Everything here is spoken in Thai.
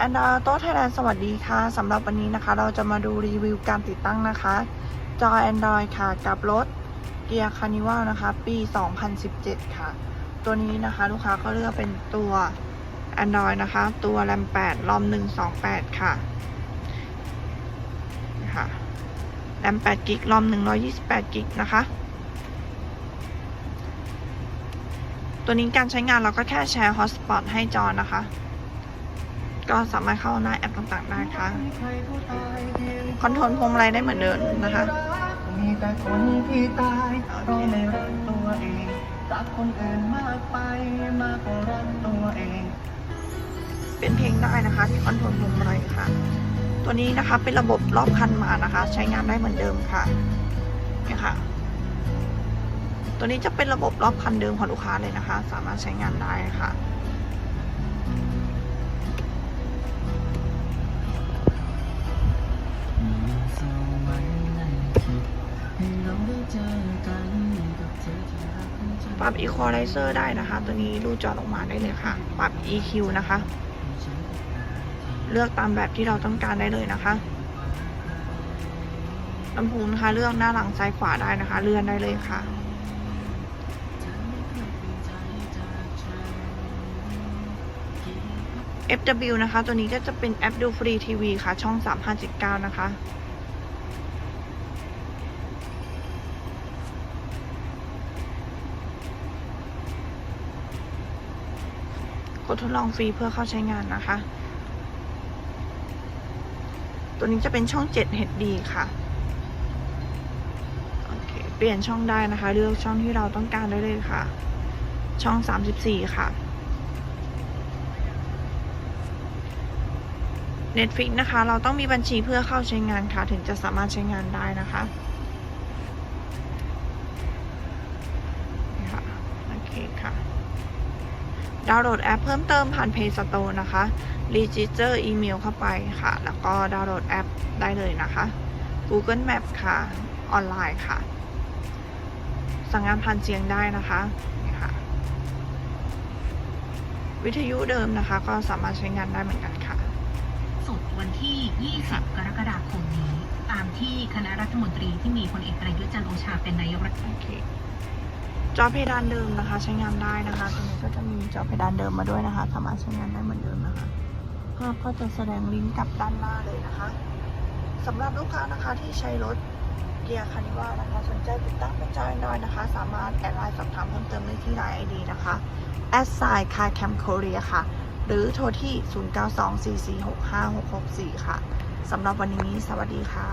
แอนดาโต้ไทยแลนด์สวัสดีค่ะสำหรับวันนี้นะคะ เราจะมาดูรีวิวการติดตั้งนะคะ จอ Android ค่ะ กับรถเกียร์คานิวัลนะคะ ปี 2017 ค่ะ ตัวนี้นะคะลูกค้าก็เลือกเป็นตัว Android นะคะ ตัว RAM 8 ROM 128 ค่ะค่ะ RAM 8กิก ROM 128กิกนะคะ ตัวนี้การใช้งานเราก็แค่แชร์ Hotspot ให้จอนะคะ ก็สามารถเข้าหน้าแอปต่างๆได้ค่ะคอนโทรลพวงมาลัยได้เหมือนเดิมนะคะมีแต่คนที่ตายเพราะไม่รักตัวเองรักคนอื่นมากไปมากกว่ารักตัวเอง เป็นเพลงได้นะคะที่คอนโทรลพวงมาลัยค่ะ ตัวนี้นะคะเป็นระบบรอบคันมานะคะ ใช้งานได้เหมือนเดิมค่ะเนี่ยค่ะ ตัวนี้จะเป็นระบบรอบคันเดิมของลูกค้าเลยนะคะ สามารถใช้งานได้ค่ะ เราได้เจอกันกับอที่รักของฉันปรับ equalizer ได้นะคะ ตัวนี้รูจอออกมาได้เลยค่ะ ปรับ EQ นะคะ เลือกตามแบบที่เราต้องการได้เลยนะคะลำโพงนะคะเลือกหน้าหลังซ้ายขวาได้นะคะ เลื่อนได้เลยค่ะ FW นะคะ ตัวนี้ก็จะเป็นแอปดูฟรีทีวีค่ะ ช่อง 3579 นะคะ ดทดลองฟรีเพื่อเข้าใช้งานนะคะ ตัวนี้จะเป็นช่อง 7 HD ค่ะโอเคเปลี่ยนช่องได้นะคะ เลือกช่องที่เราต้องการได้เลยค่ะ ช่อง 34 ค่ะ Netflix นะคะ เราต้องมีบัญชีเพื่อเข้าใช้งานค่ะ ถึงจะสามารถใช้งานได้นะคะนี่ค่ะโอเคค่ะ ดาวน์โหลดแอปเพิ่มเติมผ่าน Play Store นะคะรีจิสเตอร์อีเมลเข้าไปค่ะ แล้วก็ดาวน์โหลดแอปได้เลยนะคะ Google Map ค่ะ ออนไลน์ค่ะ สั่งงานผ่านเสียงได้นะคะนี่ค่ะวิทยุเดิมนะคะ ก็สามารถใช้งานได้เหมือนกันค่ะสุดวันที่ 20 กรกฎาคมนี้ ตามที่คณะรัฐมนตรีที่มีพลเอกประยุทธ์จันทร์โอชาเป็นนายกรัฐมนตรีโอเคจอเพดานเดิมนะคะ ใช้งานได้นะคะตรงนี้ก็จะมี จอเพดานเดิมมาด้วยนะคะ สามารถใช้งานได้เหมือนเดิมนะคะ ภาพก็จะแสดงลิงก์กลับด้านหน้าเลยนะคะสำหรับลูกค้านะคะที่ใช้รถเกียร์คานิว่านะคะ สนใจติดตั้งเป็นจอยน้อยนะคะ สามารถแอดไลน์สอบถามเพิ่มเติมได้ที่ไลน์ไอดีนะคะแอดไซน์คาแคมโคเรียค่ะ หรือโทรที่ 0924465664 ค่ะสำหรับวันนี้สวัสดีค่ะ